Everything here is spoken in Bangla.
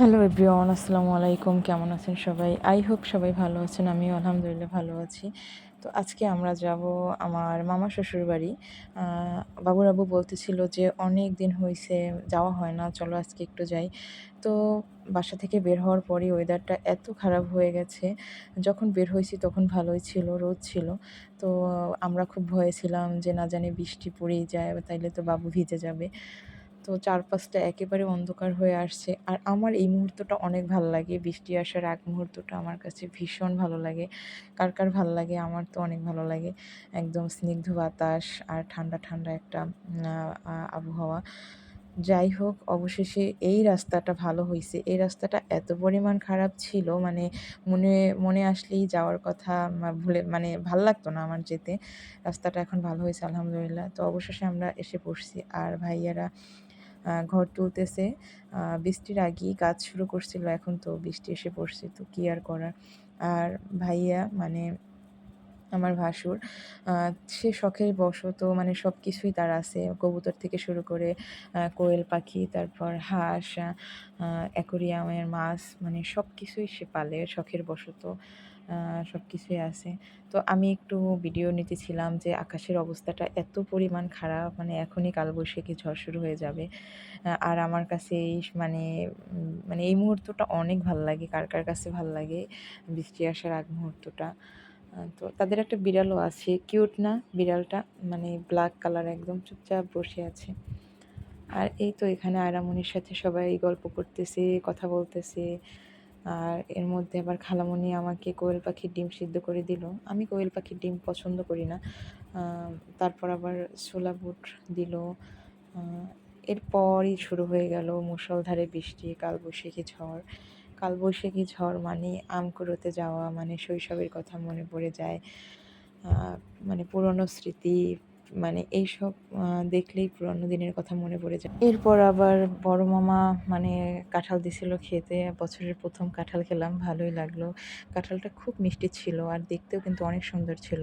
হ্যালো এভরিওয়ান আসসালামু আলাইকুম কেমন আছেন সবাই? আই হোপ সবাই ভালো আছেন। আমিও আলহামদুলিল্লাহ ভালো আছি। তো আজকে আমরা যাব আমার মামা শ্বশুর বাড়ি। বাবুরাবু বলতেছিল যে অনেক দিন হয়েছে যাওয়া হয় না, চলো আজকে একটু যাই। তো বাসা থেকে বের হওয়ার পরই ওয়েদারটা এত খারাপ হয়ে গেছে। যখন বের হয়েছি তখন ভালোই ছিল, রোদ ছিল। তো আমরা খুব ভয়ে ছিলাম যে না জানি বৃষ্টি পড়েই যায়, তাইলে তো বাবু ভিজে যাবে। তো চারপাশটা একেবারে অন্ধকার হয়ে আসছে। আর আমার এই মুহূর্তটা অনেক ভালো লাগে। বৃষ্টি আসার আগ মুহূর্তটা আমার কাছে ভীষণ ভালো লাগে। কার কার ভালো লাগে আমার তো অনেক ভালো লাগে। একদম স্নিগ্ধ বাতাস আর ঠান্ডা ঠান্ডা একটা আবহাওয়া। যাই হোক, অবশেষে এই রাস্তাটা ভালো হয়েছে এই রাস্তাটা এত পরিমাণ খারাপ ছিল মানে মনে মনে আসলেই যাওয়ার কথা ভুলে মানে ভালো লাগতো না আমার যেতে। রাস্তাটা এখন ভালো হয়েছে আলহামদুলিল্লাহ। তো অবশেষে আমরা এসে পড়ছি। আর ভাইয়ারা ঘর তুলতেছে। বৃষ্টির আগেই কাজ শুরু করছিল, এখন তো বৃষ্টি এসে পড়ছে, তো কী আর করার? আর ভাইয়া মানে আমার ভাসুর সে শখের বশত মানে সব কিছুই তার আছে। কবুতর থেকে শুরু করে কোয়েল পাখি, তারপর হাঁস অ্যাকোরিয়ামের মাছ মানে সব কিছুই সে পালে শখের বশত। সব কিছুই আছে। তো আমি একটু ভিডিও নিতেছিলাম যে আকাশের অবস্থাটা এত পরিমাণ খারাপ মানে এখনই কালবৈশাখী ঝড় শুরু হয়ে যাবে। আর আমার কাছে এই মানে মানে এই মুহূর্তটা অনেক ভালো লাগে, কার কার কাছে ভালো লাগে বৃষ্টি আসার আগ মুহূর্তটা। তো তাদের একটা বিড়ালও আছে কিউট না বিড়ালটা মানে ব্ল্যাক কালার একদম চুপচাপ বসে আছে। আর এই তো এখানে আয়রামনির সাথে সবাই গল্প করতেছে, কথা বলতেছে। আর এর মধ্যে আবার খালামণি আমাকে কোয়েল পাখির ডিম সিদ্ধ করে দিল। আমি কোয়েল পাখির ডিম পছন্দ করি না। তারপর আবার ছোলা বুট দিল। এরপরই শুরু হয়ে গেল মুষলধারে বৃষ্টি, কালবৈশাখী ঝড়। কালবৈশাখী ঝড় মানে আম কুড়োতে যাওয়া মানে শৈশবের কথা মনে পড়ে যায়। মানে পুরনো স্মৃতি মানে এইসব দেখলেই পুরনো দিনের কথা মনে পড়ে যায়। এরপর আবার বড় মামা মানে কাঁঠাল দিছিল খেতে, বছরের প্রথম কাঁঠাল খেলাম, ভালোই লাগল। কাঁঠালটা খুব মিষ্টি ছিল আর দেখতেও কিন্তু অনেক সুন্দর ছিল।